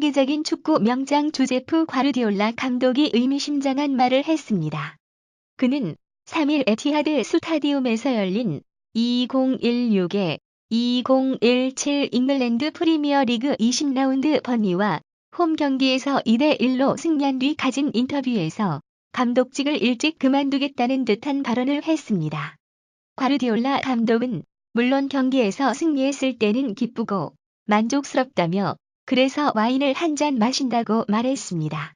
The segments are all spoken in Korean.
세계적인 축구 명장 조제프 과르디올라 감독이 의미심장한 말을 했습니다. 그는 3일 에티하드 스타디움에서 열린 2016의 2017 잉글랜드 프리미어 리그 20라운드 번니와 홈 경기에서 2대1로 승리한 뒤 가진 인터뷰에서 감독직을 일찍 그만두겠다는 듯한 발언을 했습니다. 과르디올라 감독은 물론 경기에서 승리했을 때는 기쁘고 만족스럽다며 그래서 와인을 한 잔 마신다고 말했습니다.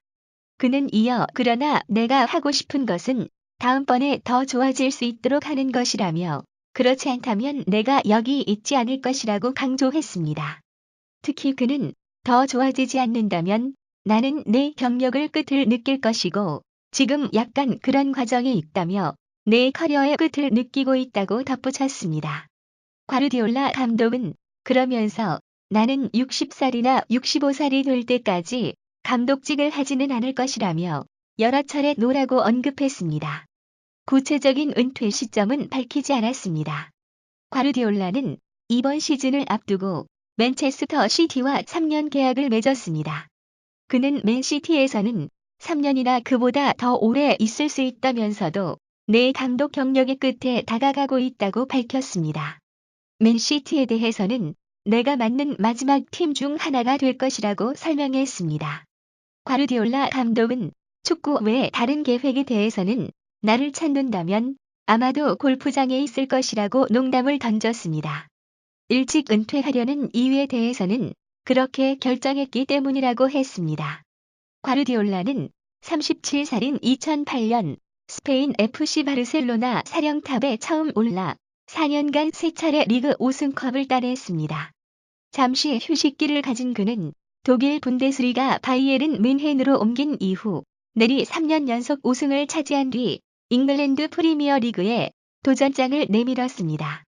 그는 이어 그러나 내가 하고 싶은 것은 다음번에 더 좋아질 수 있도록 하는 것이라며 그렇지 않다면 내가 여기 있지 않을 것이라고 강조했습니다. 특히 그는 더 좋아지지 않는다면 나는 내 경력을 끝을 느낄 것이고 지금 약간 그런 과정에 있다며 내 커리어의 끝을 느끼고 있다고 덧붙였습니다. 과르디올라 감독은 그러면서 나는 60살이나 65살이 될 때까지 감독직을 하지는 않을 것이라며 여러 차례 노라고 언급했습니다. 구체적인 은퇴 시점은 밝히지 않았습니다. 과르디올라는 이번 시즌을 앞두고 맨체스터 시티와 3년 계약을 맺었습니다. 그는 맨시티에서는 3년이나 그보다 더 오래 있을 수 있다면서도 내 감독 경력의 끝에 다가가고 있다고 밝혔습니다. 맨시티에 대해서는 내가 맞는 마지막 팀 중 하나가 될 것이라고 설명했습니다. 과르디올라 감독은 축구 외 다른 계획에 대해서는 나를 찾는다면 아마도 골프장에 있을 것이라고 농담을 던졌습니다. 일찍 은퇴하려는 이유에 대해서는 그렇게 결정했기 때문이라고 했습니다. 과르디올라는 37살인 2008년 스페인 FC 바르셀로나 사령탑에 처음 올라 4년간 3차례 리그 우승컵을 따냈습니다. 잠시 휴식기를 가진 그는 독일 분데스리가 바이에른 뮌헨으로 옮긴 이후 내리 3년 연속 우승을 차지한 뒤 잉글랜드 프리미어 리그에 도전장을 내밀었습니다.